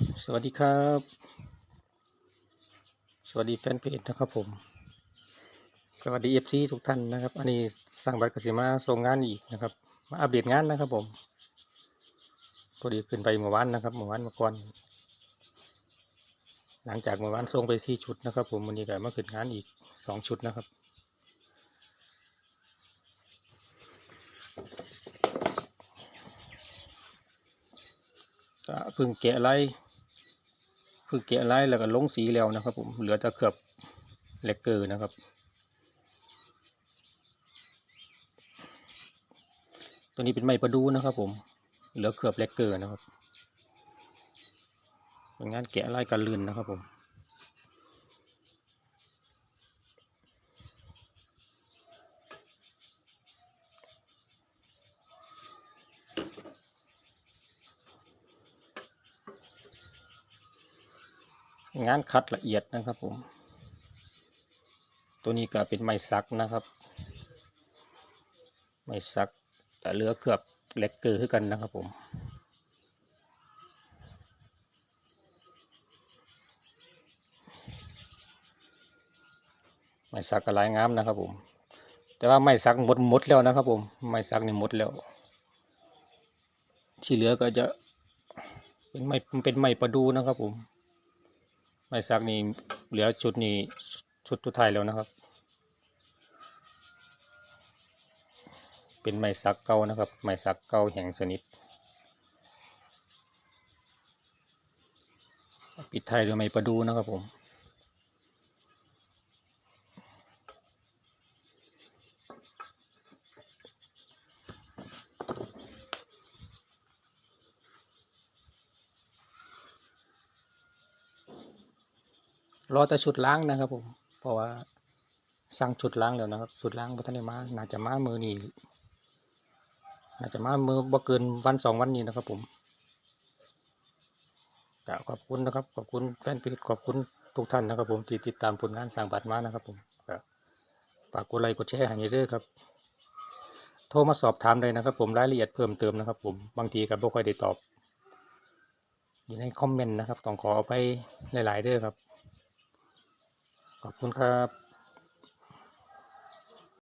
สวัสดีครับ สวัสดีแฟนเพจนะครับผม สวัสดีเอฟซีทุกท่านนะครับ อันนี้สั่งบัตรกสิมาส่งงานอีกนะครับ มาอัปเดตงานนะครับผมพอดีขึ้นไปเมื่อวานนะครับเมื่อวานเมื่อก่อน หลังจากเมื่อวานส่งไปสี่ชุดนะครับ ผมวันนี้ก็มาขึ้นงานอีกสองชุดนะครับก็เพิ่งแกะไล่ เพิ่งแกะไล่แล้วก็ลงสีแล้วนะครับผมเหลือแต่เคลือบเลกเกอร์นะครับ ตัวนี้เป็นไม้ประดูนะครับผมเหลือเคลือบเลกเกอร์นะครับเป็นงานแกะไล่กันลื่นนะครับผม งานคัดละเอียดนะครับผม ตัวนี้ก็เป็นไม้สักนะครับ ไม้สักแต่เหลือเกือบเล็กเกอร์ขึ้นกันนะครับผมไม้สักก็หลายงามนะครับผม แต่ว่าไม้สักหมดหมดแล้วนะครับผม ไม้สักนี่หมดแล้ว ที่เหลือก็จะเป็นไม้เป็นไม้ประดูนะครับผม ไม้สักนี่เหลือชุดนี้ชุดทุไทยแล้วนะครับ เป็นไม้สักเก่านะครับ ไม้สักเก่าแห่งสนิทปิดท้ายด้วยไม้ประดูนะครับผม รอแต่ชุดล้างนะครับผม เพราะว่าสั่งชุดล้างแล้วนะครับชุดล้างพัฒนได้มาน่าจะมามือนี้น่าจะมามือบ่เกินวันสองวันนี้นะครับผมขอบคุณนะครับขอบคุณแฟนเพจขอบคุณทุกท่านนะครับผมที่ติดตามผลงานสร้างบัตรมานะครับผมฝากกดไลค์กดแชร์ให้ด้วยครับ โทรมาสอบถามเลยนะครับ ผมรายละเอียดเพิ่มเติมนะครับ ผมบางทีก็บ่ค่อยได้ตอบอยู่ในคอมเมนต์นะครับต้องขอไปหลาย ๆเด้อครับ ขอบคุณครับ